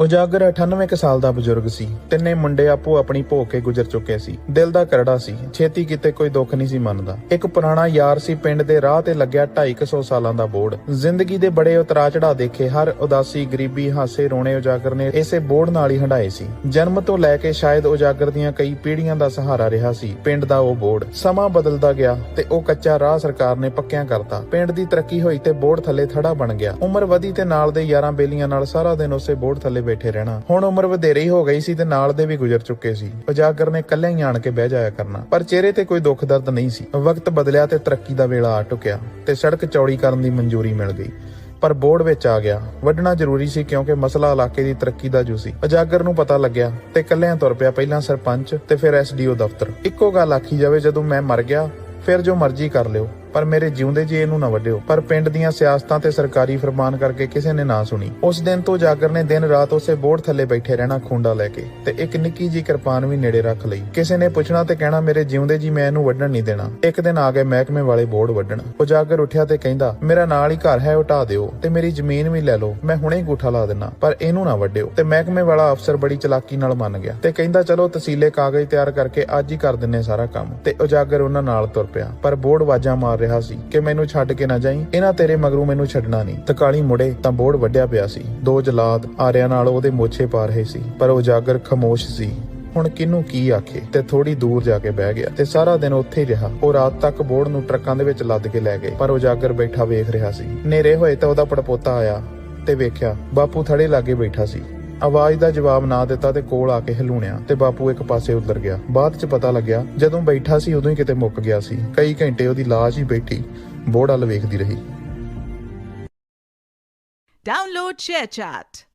ਉਜਾਗਰ 98 ਕੁ ਸਾਲ ਦਾ ਬਜ਼ੁਰਗ ਸੀ। ਤਿੰਨੇ ਮੁੰਡੇ ਆਪੋ ਆਪਣੀ ਭੋਗ ਕੇ ਗੁਜ਼ਰ ਚੁੱਕੇ ਸੀ। ਦਿਲ ਦਾ ਕਰੜਾ ਸੀ। ਛੇਤੀ ਕਿਤੇ ਕੋਈ ਦੁੱਖ ਨਹੀਂ ਸੀ ਮੰਨਦਾ। ਇੱਕ ਪੁਰਾਣਾ ਯਾਰ ਸੀ ਪਿੰਡ ਦੇ ਰਾਹ ਤੇ ਲੱਗਿਆ 250 ਸਾਲਾਂ ਦਾ ਬੋਰਡ ਜ਼ਿੰਦਗੀ ਦੇ ਬੜੇ ਉਤਰਾ ਚੜਾ ਦੇਖੇ ਹਰ ਉਦਾਸੀ, ਗਰੀਬੀ, ਹਾਸੇ, ਰੋਣੇ ਉਜਾਗਰ ਨੇ ਇਸੇ ਬੋਰਡ ਨਾਲ ਹੀ ਹੰਡਾਏ ਸੀ। ਜਨਮ ਤੋਂ ਲੈ ਕੇ ਸ਼ਾਇਦ ਉਜਾਗਰ ਦੀਆਂ ਕਈ ਪੀੜ੍ਹੀਆਂ ਦਾ ਸਹਾਰਾ ਰਿਹਾ ਸੀ। ਪਿੰਡ ਦਾ ਉਹ ਬੋਰਡ ਸਮਾਂ ਬਦਲਦਾ ਗਿਆ ਤੇ ਉਹ ਕੱਚਾ ਰਾਹ ਸਰਕਾਰ ਨੇ ਪੱਕਿਆਂ ਕਰਤਾ। ਪਿੰਡ ਦੀ ਤਰੱਕੀ ਹੋਈ ਤੇ ਬੋਰਡ ਥੱਲੇ ਥੜਾ ਬਣ ਗਿਆ। ਉਮਰ ਵਧੀ ਤੇ ਨਾਲ ਦੇ ਯਾਰਾਂ ਬੇਲੀਆਂ ਨਾਲ ਸਾਰਾ ਦਿਨ ਉਸੇ ਬੋਰਡ ਥੱਲੇ ਬੈਠੇ ਰਹਿਣਾ। ਹੁਣ ਉਮਰ ਵਧੇਰੇ ਹੋ ਗਈ ਸੀ ਤੇ ਨਾਲ ਦੇ ਵੀ ਗੁਜ਼ਰ ਚੁੱਕੇ ਸੀ। ਉਜਾਗਰ ਨੇ ਇਕੱਲੇ ਹੀ ਆਣ ਕੇ ਬਹਿ ਜਾਇਆ ਕਰਨਾ। ਪਰ ਚਿਹਰੇ ਤੇ ਕੋਈ ਦੁੱਖ ਦਰਦ ਨਹੀਂ ਸੀ। ਵਕਤ ਬਦਲਿਆ ਤੇ ਤਰੱਕੀ ਦਾ ਵੇਲਾ ਆ ਟੁਕਿਆ ਤੇ ਸੜਕ ਚੌੜੀ ਕਰਨ ਦੀ ਮਨਜ਼ੂਰੀ ਮਿਲ ਗਈ। ਪਰ ਬੋਰਡ ਵਿੱਚ ਆ ਗਿਆ। ਵੱਢਣਾ ਜ਼ਰੂਰੀ ਸੀ ਕਿਉਂਕਿ ਮਸਲਾ ਇਲਾਕੇ ਦੀ ਤਰੱਕੀ ਦਾ ਜੂ ਸੀ ਅਜਾਗਰ ਨੂੰ ਪਤਾ ਲੱਗਿਆ ਤੇ ਕੱਲਿਆਂ ਤੁਰ ਪਿਆ ਪਹਿਲਾਂ ਸਰਪੰਚ ਤੇ ਫਿਰ ਐਸਡੀਓ ਦਫ਼ਤਰ। ਇੱਕੋ ਗੱਲ ਆਖੀ ਜਾਵੇ, ਜਦੋਂ ਮੈਂ ਮਰ ਗਿਆ, ਫਿਰ ਜੋ ਮਰਜ਼ੀ ਕਰ ਲਿਓ। ਪਰ ਮੇਰੇ ਜਿਉਂਦੇ ਜੀ ਇਹਨੂੰ ਨਾ ਵੱਢਿਓ। ਪਰ ਪਿੰਡ ਦੀਆਂ ਸਿਆਸਤਾਂ ਤੇ ਸਰਕਾਰੀ ਫਰਮਾਨ ਕਰਕੇ ਕਿਸੇ ਨੇ ਨਾ ਸੁਣੀ। ਉਸ ਦਿਨ ਤੋਂ ਜਾਗਰ ਨੇ ਦਿਨ ਰਾਤ ਉਸੇ ਬੋਰਡ ਥੱਲੇ ਬੈਠੇ ਰਹਿਣਾ ਖੁੰਡਾ ਲੈ ਕੇ ਤੇ ਇੱਕ ਨਿੱਕੀ ਜੀ ਕਿਰਪਾਨ ਵੀ ਨੇੜੇ ਰੱਖ ਲਈ। ਕਿਸੇ ਨੇ ਪੁੱਛਣਾ ਤੇ ਕਹਿਣਾ, ਮੇਰੇ ਜਿਉਂਦੇ ਜੀ, ਮੈਂ ਇਹਨੂੰ ਵੱਢਣ ਨਹੀਂ ਦੇਣਾ। ਇੱਕ ਦਿਨ ਆ ਗਏ ਮਹਿਕਮੇ ਵਾਲੇ ਬੋਰਡ ਵੱਢਣ। ਉਹ ਜਾਗਰ ਉੱਠਿਆ ਤੇ ਕਹਿੰਦਾ, ਮੇਰਾ ਨਾਲ ਹੀ ਘਰ ਹੈ ਉਹ ਢਾ ਦਿਓ ਤੇ ਮੇਰੀ ਜ਼ਮੀਨ ਵੀ ਲੈ ਲਓ। ਮੈਂ ਹੁਣੇ ਹੀ ਗੂਠਾ ਲਾ ਦੇਣਾ ਪਰ ਇਹਨੂੰ ਨਾ ਵੱਢਿਓ। ਤੇ ਮਹਿਕਮੇ ਵਾਲਾ ਅਫਸਰ ਬੜੀ ਚਲਾਕੀ ਨਾਲ ਮੰਨ ਗਿਆ ਤੇ ਕਹਿੰਦਾ, ਚਲੋ ਤਸੀਲੇ ਕਾਗਜ਼ ਤਿਆਰ ਕਰਕੇ ਅੱਜ ਹੀ ਕਰ ਦਿੰਨੇ ਸਾਰਾ ਕੰਮ। ਤੇ ਉਜਾਗਰ ਉਹਨਾਂ ਨਾਲ ਤੁਰ ਪਿਆ, ਪਰ ਬੋਰਡ ਵਾਜਾਂ ਮਾਰ ਰਿਹਾ ਸੀ ਕਿ ਮੈਨੂੰ ਛੱਡ ਕੇ ਨਾ ਜਾਈਂ। ਇਹਨਾਂ ਤੇਰੇ ਮਗਰੋਂ ਮੈਨੂੰ ਛੱਡਣਾ ਨਹੀਂ। ਤਕਾਲੀ ਮੁੜੇ ਤਾਂ ਬੋਰਡ ਵੱਢਿਆ ਪਿਆ ਸੀ। ਦੋ ਜਲਾਦ ਆਰਿਆਂ ਨਾਲ ਉਹਦੇ ਮੋਛੇ ਪਾ ਰਹੇ ਸੀ, ਪਰ ਉਜਾਗਰ ਖਾਮੋਸ਼ ਸੀ। ਹੁਣ ਕਿਨੂੰ ਕੀ ਆਖੇ? ਤੇ ਥੋੜੀ ਦੂਰ ਜਾ ਕੇ ਬਹਿ ਗਿਆ ਤੇ ਸਾਰਾ ਦਿਨ ਉੱਥੇ ਹੀ ਰਿਹਾ। ਉਹ ਰਾਤ ਤੱਕ ਬੋਰਡ ਨੂੰ ਟਰੱਕਾਂ ਦੇ ਵਿੱਚ ਲੱਦ ਕੇ ਲੈ ਗਏ, ਪਰ ਉਜਾਗਰ ਬੈਠਾ ਵੇਖ ਰਿਹਾ ਸੀ। ਨੇਰੇ ਹੋਏ ਤਾਂ ਉਹਦਾ ਪੜਪੋਤਾ ਆਇਆ ਤੇ ਵੇਖਿਆ, ਬਾਪੂ ਥੜੇ ਲਾਗੇ ਬੈਠਾ ਸੀ। ਆਵਾਜ਼ ਦਾ ਜਵਾਬ ਨਾ ਦਿੱਤਾ ਤੇ ਕੋਲ ਆ ਕੇ ਹਲੂਣਿਆ ਤੇ ਬਾਪੂ ਇੱਕ ਪਾਸੇ ਉਤਰ ਗਿਆ। ਬਾਅਦ ਚ ਪਤਾ ਲੱਗਿਆ, ਜਦੋਂ ਬੈਠਾ ਸੀ ਉਦੋਂ ਹੀ ਕਿਤੇ ਮੁੱਕ ਗਿਆ ਸੀ। ਕਈ ਘੰਟੇ ਉਹਦੀ ਲਾਸ਼ ਹੀ ਬੈਠੀ ਬੋਰਡ ਵੱਲ ਵੇਖਦੀ ਰਹੀ। Download ShareChat.